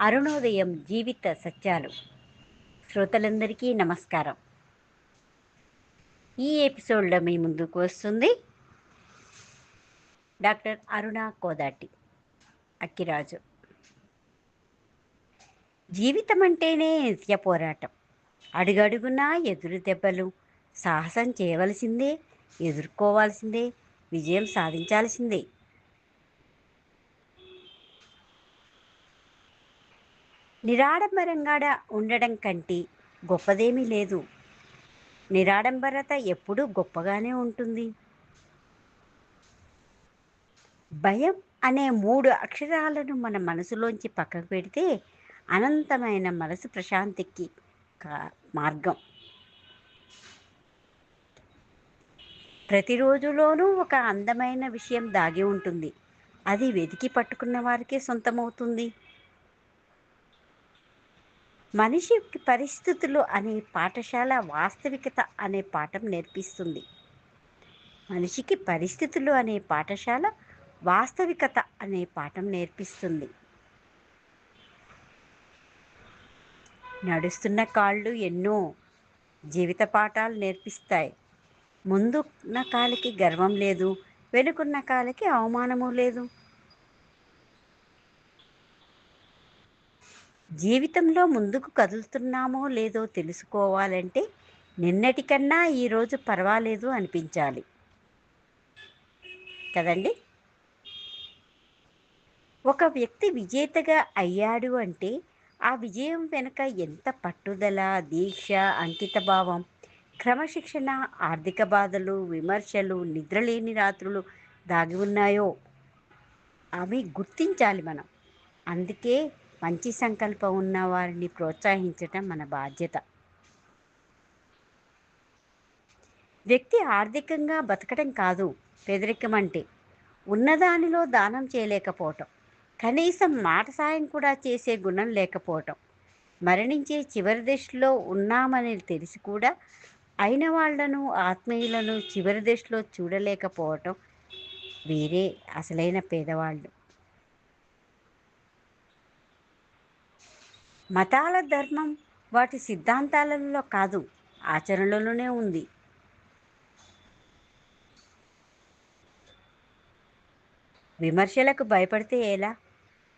అరుణోదయం జీవిత సత్యాలు. శ్రోతలందరికీ నమస్కారం. ఈ ఎపిసోడ్లో మీ ముందుకు వస్తుంది డాక్టర్ అరుణ కోదాటి అక్కిరాజు. జీవితం అంటేనే నిత్య పోరాటం. అడుగడుగునా ఎదురు దెబ్బలు సాహసం చేయవలసిందే ఎదుర్కోవాల్సిందే విజయం సాధించాల్సిందే. నిరాడంబరంగా ఉండడం కంటే గొప్పదేమీ లేదు. నిరాడంబరత ఎప్పుడూ గొప్పగానే ఉంటుంది. భయం అనే మూడు అక్షరాలను మన మనసులోంచి పక్కకు పెడితే అనంతమైన మనసు ప్రశాంతికి మార్గం. ప్రతిరోజులోనూ ఒక అందమైన విషయం దాగి ఉంటుంది. అది వెతికి పట్టుకున్న వారికే సొంతమవుతుంది. మనిషి పరిస్థితులు అనే పాఠశాల వాస్తవికత అనే పాఠం నేర్పిస్తుంది. మనిషికి పరిస్థితులు అనే పాఠశాల వాస్తవికత అనే పాఠం నేర్పిస్తుంది. నడుస్తున్న కాళ్ళు ఎన్నో జీవిత పాఠాలు నేర్పిస్తాయి. ముందున్న కాలికి గర్వం లేదు వెనుకున్న కాలికి అవమానము లేదు. జీవితంలో ముందుకు కదులుతున్నామో లేదో తెలుసుకోవాలంటే నిన్నటికన్నా ఈరోజు పర్వాలేదు అనిపించాలి. కదండి? ఒక వ్యక్తి విజేతగా అయ్యాడు అంటే ఆ విజయం వెనుక ఎంత పట్టుదల దీక్ష అంకితభావం క్రమశిక్షణ ఆర్థిక బాధలు విమర్శలు నిద్రలేని రాత్రులు దాగి ఉన్నాయో అవి గుర్తించాలి మనం. అందుకే మంచి సంకల్పం ఉన్న వారిని ప్రోత్సహించటం మన బాధ్యత. వ్యక్తి ఆర్థికంగా బతకడం కాదు పేదరికం అంటే ఉన్నదానిలో దానం చేయలేకపోవటం. కనీసం మాట సాయం కూడా చేసే గుణం లేకపోవటం. మరణించే చివరి దశలో ఉన్నామని తెలిసి కూడా అయిన వాళ్ళను ఆత్మీయులను చివరి దశలో చూడలేకపోవటం వేరే అసలైన పేదవాళ్ళు. మతాల ధర్మం వాటి సిద్ధాంతాలలో కాదు ఆచరణలోనే ఉంది. విమర్శలకు భయపడితే ఎలా?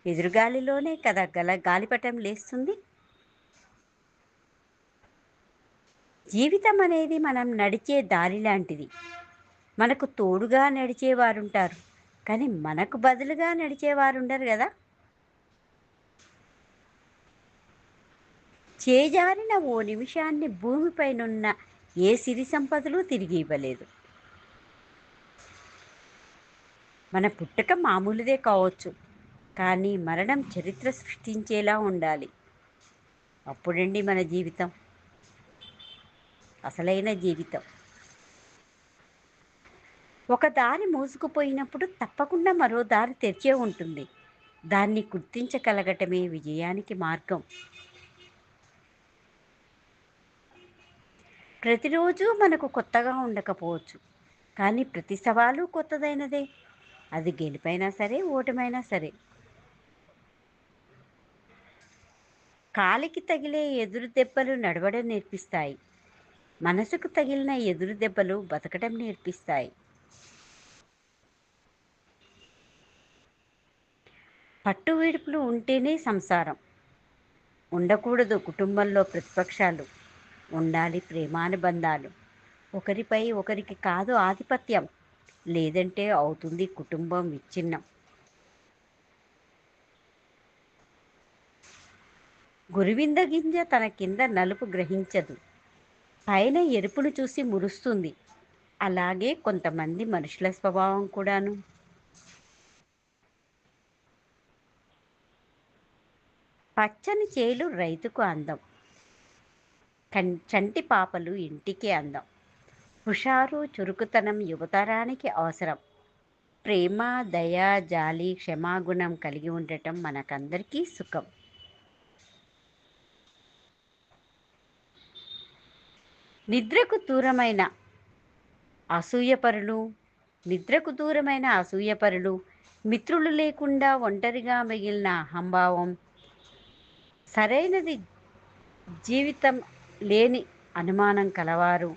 ఎదురుగాలిలోనే కదా గల గాలిపటం లేస్తుంది? జీవితం అనేది మనం నడిచే దారి లాంటిది. మనకు తోడుగా నడిచేవారుంటారు కానీ మనకు బదులుగా నడిచేవారు ఉండరు కదా? చేజారిన ఓ నిమిషాన్ని భూమిపైనున్న ఏ సిరి సంపదలు తిరిగి ఇవ్వలేదు. మన పుట్టక మామూలుదే కావచ్చు కానీ మరణం చరిత్ర సృష్టించేలా ఉండాలి. అప్పుడండి మన జీవితం. అసలైన జీవితం. ఒక దారి మూసుకుపోయినప్పుడు తప్పకుండా మరో దారి తెరిచే ఉంటుంది. దాన్ని గుర్తించగలగటమే విజయానికి మార్గం. ప్రతిరోజు మనకు కొత్తగా ఉండకపోవచ్చు. కానీ ప్రతి సవాలు కొత్తదైనదే. అది గెలిపైనా సరే ఓటమైనా సరే. కాలికి తగిలే ఎదురు దెబ్బలు నడవడం నేర్పిస్తాయి. మనసుకు తగిలిన ఎదురు దెబ్బలు బతకడం నేర్పిస్తాయి. పట్టు విడుపులు ఉంటేనే సంసారం. ఉండకూడదు కుటుంబంలో ప్రతిపక్షాలు. ఉండాలి ప్రేమానుబంధాలు. ఒకరిపై ఒకరికి కాదు ఆధిపత్యం. లేదంటే అవుతుంది కుటుంబం విచ్ఛిన్నం. గురువింద గింజ తన కింద నలుపు గ్రహించదు. పైన ఎరుపును చూసి మురుస్తుంది. అలాగే కొంతమంది మనుషుల స్వభావం కూడాను. పచ్చని చేలు రైతుకు అందం. చంటి పాపలు ఇంటికి అందం. హుషారు చురుకుతనం యువతరానికి అవసరం. ప్రేమ దయ జాలి క్షమాగుణం కలిగి ఉండటం మనకందరికీ సుఖం. నిద్రకు దూరమైన అసూయపరులు నిద్రకు దూరమైన అసూయపరులు మిత్రులు లేకుండా ఒంటరిగా మిగిలిన అహంభావం సరైనది జీవితం లేని అనుమానం కలవారు.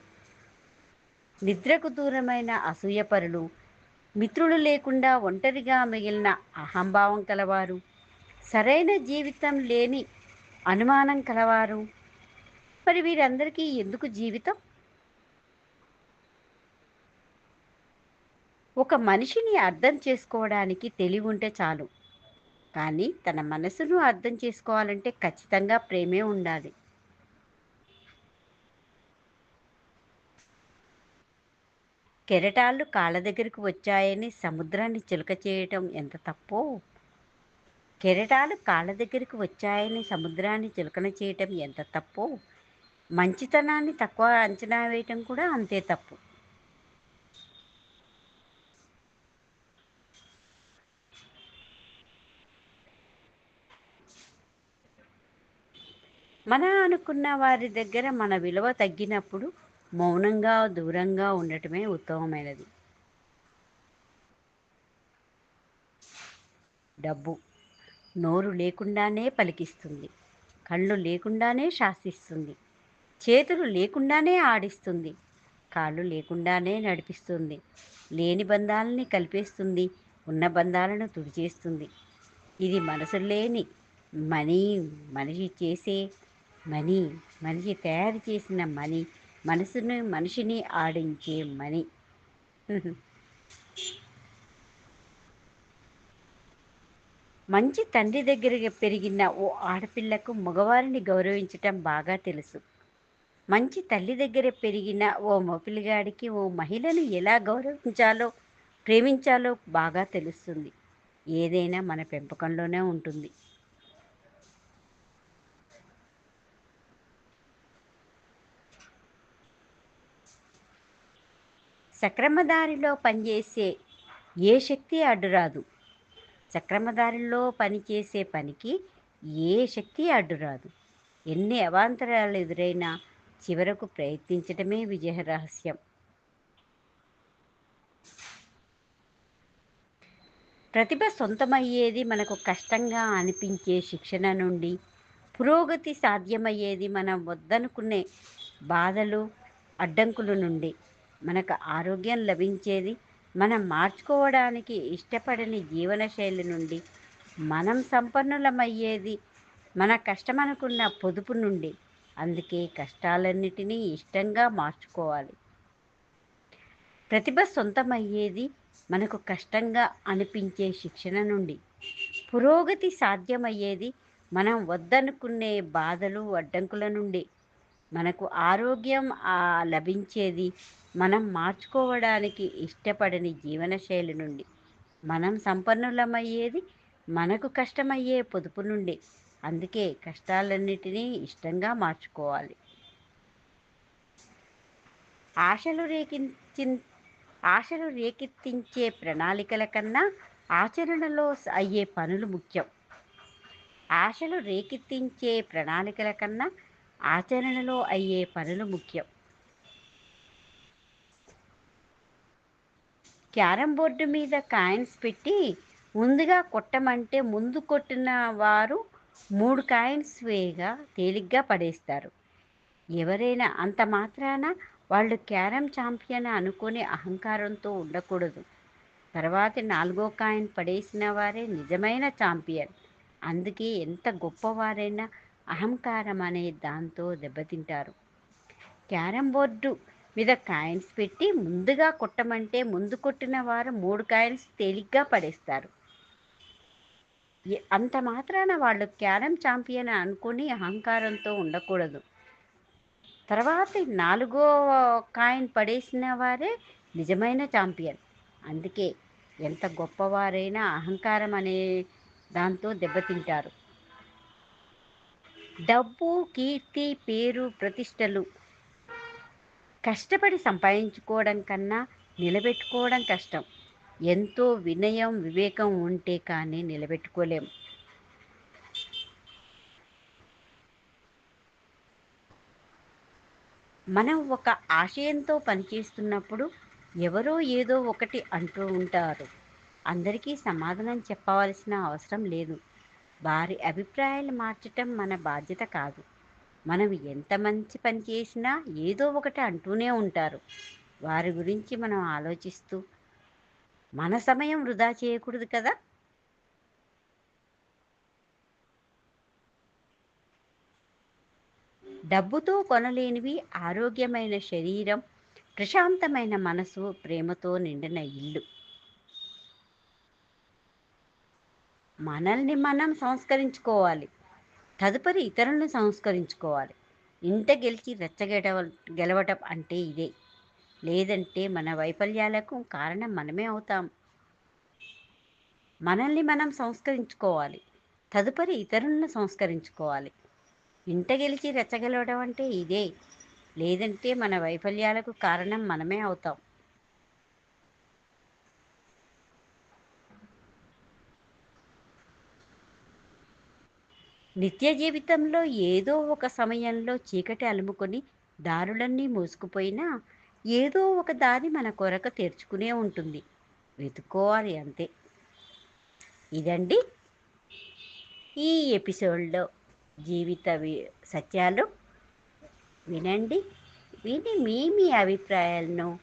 నిద్రకు దూరమైన అసూయపరులు మిత్రులు లేకుండా ఒంటరిగా మిగిలిన అహంభావం కలవారు. సరైన జీవితం లేని అనుమానం కలవారు. మరి వీరందరికీ ఎందుకు జీవితం? ఒక మనిషిని అర్థం చేసుకోవడానికి తెలివి ఉంటే చాలు. కానీ తన మనసును అర్థం చేసుకోవాలంటే ఖచ్చితంగా ప్రేమే ఉండాలి. కెరటాలు కాళ్ళ దగ్గరికి వచ్చాయని సముద్రాన్ని చిలుక చేయటం ఎంత తప్పో? కెరటాలు కాళ్ళ దగ్గరికి వచ్చాయని సముద్రాన్ని చిలుకన చేయటం ఎంత తప్పో? మంచితనాన్ని తక్కువ అంచనా వేయటం కూడా అంతే తప్పు. మన అనుకున్న వారి దగ్గర మన విలువ తగ్గినప్పుడు మౌనంగా దూరంగా ఉండటమే ఉత్తమమైనది. డబ్బు నోరు లేకుండానే పలికిస్తుంది. కళ్ళు లేకుండానే శాసిస్తుంది. చేతులు లేకుండానే ఆడిస్తుంది. కాళ్ళు లేకుండానే నడిపిస్తుంది. లేని బంధాలని కలిపేస్తుంది. ఉన్న బంధాలను తుడిచేస్తుంది. ఇది మనసు లేని మనీ మనిషి చేసే మనీ మనిషి తయారు చేసిన మనీ మనసును మనిషిని ఆడించే మణి. మంచి తండ్రి దగ్గర పెరిగిన ఓ ఆడపిల్లకు మగవారిని గౌరవించటం బాగా తెలుసు. మంచి తల్లి దగ్గర పెరిగిన ఓ మొపిలిగాడికి ఓ మహిళను ఎలా గౌరవించాలో ప్రేమించాలో బాగా తెలుస్తుంది. ఏదైనా మన పెంపకంలోనే ఉంటుంది. సక్రమదారిలో పనిచేసే ఏ శక్తి అడ్డురాదు. సక్రమదారిలో పనిచేసే పనికి ఏ శక్తి అడ్డురాదు. ఎన్ని అవాంతరాలు ఎదురైనా చివరకు ప్రయత్నించటమే విజయ రహస్యం. ప్రతిభ సొంతమయ్యేది మనకు కష్టంగా అనిపించే శిక్షణ నుండి పురోగతి సాధ్యమయ్యేది మనం వద్దనుకునే బాధలు అడ్డంకుల నుండి. మనకు ఆరోగ్యం లభించేది. మనం మార్చుకోవడానికి ఇష్టపడని జీవనశైలి నుండి మనం సంపన్నులమయ్యేది మన కష్టమనుకున్న పొదుపు నుండి. అందుకే కష్టాలన్నిటినీ ఇష్టంగా మార్చుకోవాలి. ప్రతిభ సొంతమయ్యేది మనకు కష్టంగా అనిపించే శిక్షణ నుండి. పురోగతి సాధ్యమయ్యేది మనం వద్దనుకునే బాధలు అడ్డంకుల నుండి. మనకు ఆరోగ్యం లభించేది మనం మార్చుకోవడానికి ఇష్టపడని జీవనశైలి నుండి మనం సంపన్నులమయ్యేది మనకు కష్టమయ్యే పొదుపు నుండి. అందుకే కష్టాలన్నిటినీ ఇష్టంగా మార్చుకోవాలి. ఆశలు రేకించి ఆశలు రేకెత్తించే ప్రణాళికల కన్నా ఆచరణలో అయ్యే పనులు ముఖ్యం. ఆశలు రేకెత్తించే ప్రణాళికల కన్నా ఆచరణలో అయ్యే పనులు ముఖ్యం. క్యారం బోర్డు మీద కాయిన్స్ పెట్టి ముందుగా కొట్టమంటే ముందు కొట్టిన వారు మూడు కాయిన్స్ వేయగా తేలిగ్గా పడేస్తారు. ఎవరైనా అంత మాత్రాన వాళ్ళు క్యారం ఛాంపియన్ అనుకునే అహంకారంతో ఉండకూడదు. తర్వాత నాలుగో కాయిన్ పడేసిన వారే నిజమైన ఛాంపియన్. అందుకే ఎంత గొప్పవారైనా అహంకారం అనే దాంతో దెబ్బతింటారు. క్యారం బోర్డు మీద కాయిన్స్ పెట్టి ముందుగా కొట్టమంటే ముందు కొట్టిన వారు మూడు కాయిన్స్ తేలిగ్గా పడేస్తారు. అంత మాత్రాన వాళ్ళు క్యారం ఛాంపియన్ అనుకుని అహంకారంతో ఉండకూడదు. తర్వాత నాలుగో కాయిన్ పడేసిన వారే నిజమైన ఛాంపియన్ అందుకే ఎంత గొప్పవారైనా అహంకారం అనే దాంతో దెబ్బతింటారు. డబ్బు కీర్తి పేరు ప్రతిష్టలు కష్టపడి సంపాదించుకోవడం కన్నా నిలబెట్టుకోవడం కష్టం. ఎంతో వినయం వివేకం ఉంటే కానీ నిలబెట్టుకోలేం. మనం ఒక ఆశయంతో పనిచేస్తున్నప్పుడు ఎవరో ఏదో ఒకటి అంటూ ఉంటారు. అందరికీ సమాధానం చెప్పవలసిన అవసరం లేదు. వారి అభిప్రాయాలు మార్చటం మన బాధ్యత కాదు. మనం ఎంత మంచి పని చేసినా ఏదో ఒకటి అంటూనే ఉంటారు. వారి గురించి మనం ఆలోచిస్తూ మన సమయం వృధా చేయకూడదు కదా? డబ్బుతో కొనలేనివి ఆరోగ్యమైన శరీరం ప్రశాంతమైన మనసు ప్రేమతో నిండిన ఇల్లు. మనల్ని మనం సంస్కరించుకోవాలి. తదుపరి ఇతరులను సంస్కరించుకోవాలి. ఇంట గెలిచి రెచ్చగెట గెలవటం అంటే ఇదే. లేదంటే మన వైఫల్యాలకు కారణం మనమే అవుతాం. మనల్ని మనం సంస్కరించుకోవాలి. తదుపరి ఇతరులను సంస్కరించుకోవాలి. ఇంట గెలిచి రెచ్చగెలవడం అంటే ఇదే. లేదంటే మన వైఫల్యాలకు కారణం మనమే అవుతాం. నిత్య జీవితంలో ఏదో ఒక సమయంలో చీకటి అలుముకొని దారులన్నీ మూసుకుపోయినా ఏదో ఒక దారి మన కొరకు తెరుచుకునే ఉంటుంది. వెతుక్కోవాలి అంతే. ఇదండి ఈ ఎపిసోడ్లో జీవిత సత్యాలు. వినండి విని మీ మీ అభిప్రాయాలను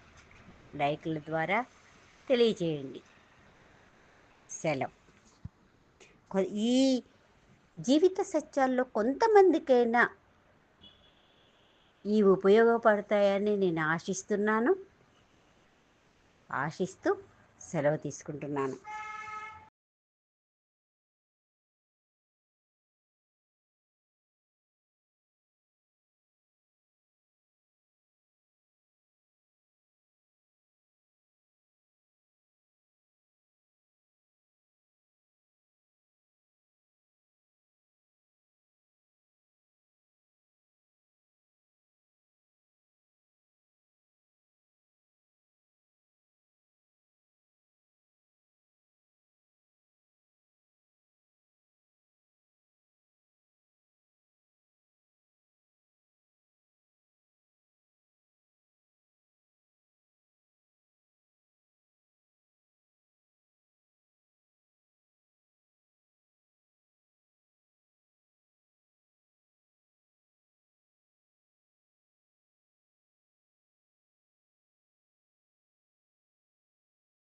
లైక్ల ద్వారా తెలియజేయండి. సెలవు. ఈ జీవిత సత్యాల్లో కొంతమందికైనా ఈ ఉపయోగపడతాయని నేను ఆశిస్తున్నాను. ఆశిస్తూ సెలవు తీసుకుంటున్నాను.